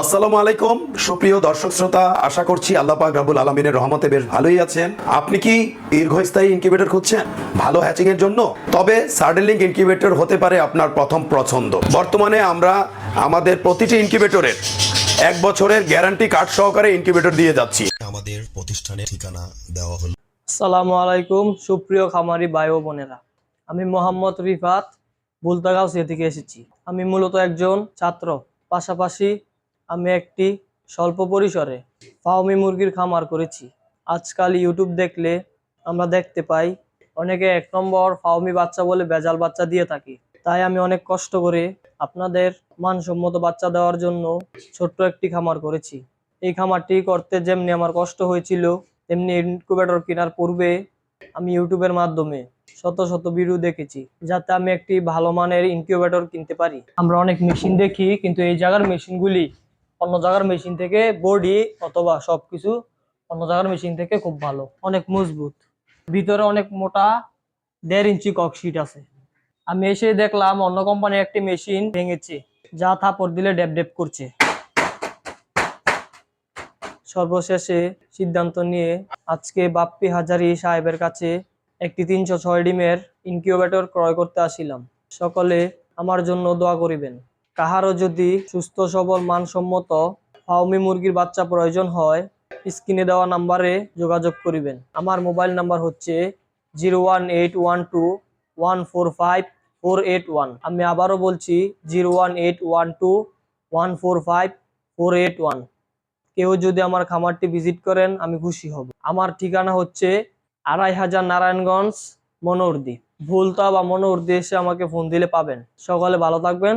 আসসালামু আলাইকুম সুপ্রিয় দর্শক শ্রোতা আশা করছি আল্লাহ পাক রাবুল আলমিনের রহমতে বেশ ভালোই আছেন। আপনি কি দীর্ঘস্থায়ী ইনকিউবেটর খুঁজছেন? ভালো হ্যাচিং এর জন্য? তবে সার্ডেলিং ইনকিউবেটর হতে পারে আপনার প্রথম পছন্দ। বর্তমানে আমরা আমাদের প্রতিটি ইনকিউবেটরের এক বছরের গ্যারান্টি কার্ড সহকারে ইনকিউবেটর দিয়ে যাচ্ছি। আমাদের প্রতিষ্ঠানের ঠিকানা দেওয়া হলো আসসালামু আলাইকুম সুপ্রিয় খামারি ভাই ও বোনেরা। আমি মোহাম্মদ রিফাত বুলতাগাউসিয়া থেকে এসেছি। আমি মূলত একজন ছাত্র। পাশাপাশি আমি একটি স্বল্প পরিসরে ফাউমি মুরগির খামার করেছি। আজকাল ইউটিউব দেখলে আমরা দেখতে পাই, অনেকে এক নম্বর ফাউমি বাচ্চা বলে বেজাল বাচ্চা দিয়ে থাকি। তাই আমি অনেক কষ্ট করে আপনাদের মানসম্মত বাচ্চা দেওয়ার জন্য ছোট্ট একটি খামার করেছি। এই খামারটি করতে যেমনি আমার কষ্ট হয়েছিল, তেমনি ইনকুবেটর কেনার পূর্বে আমি ইউটিউবের মাধ্যমে শত শত ভিডিও দেখেছি, যাতে আমি একটি ভালো মানের ইনকিউবেটর কিনতে পারি। আমরা অনেক মেশিন দেখি, কিন্তু এই জায়গার মেশিনগুলি অন্য জায়গার মেশিন থেকে বডি অথবা সবকিছু অন্য জায়গার মেশিন থেকে খুব ভালো, অনেক মজবুত। ভিতরে অনেক মোটা দেড় ইঞ্চি ককশিট আছে। আমি এসে দেখলাম অন্য কোম্পানির একটি মেশিন ভেঙেছে, যা থাপড় দিলে ডেপ ডেপ করছে। সর্বশেষে সিদ্ধান্ত নিয়ে আজকে বাপ্পি হাজারি সাহেবের কাছে একটি তিনশো ছয় ডিমের ইনকিউবেটর ক্রয় করতে আসিলাম। সকলে আমার জন্য দোয়া করিবেন। কাহারও যদি সুস্থ, সবল, মানসম্মত ফাউমি মুরগির বাচ্চা প্রয়োজন হয়, স্ক্রিনে দেওয়া নাম্বারে যোগাযোগ করিবেন। আমার মোবাইল নাম্বার হচ্ছে zero one eight one two one four five four eight one. আমি আবারও বলছি, zero one eight one two one four five four eight one. কেউ যদি আমার খামারটি ভিজিট করেন, আমি খুশি হব। আমার ঠিকানা হচ্ছে আড়াই হাজার নারায়ণগঞ্জ, মনোরদি। ভুলতা বা মনোরদি এসে আমাকে ফোন দিলে পাবেন। সকালে ভালো থাকবেন।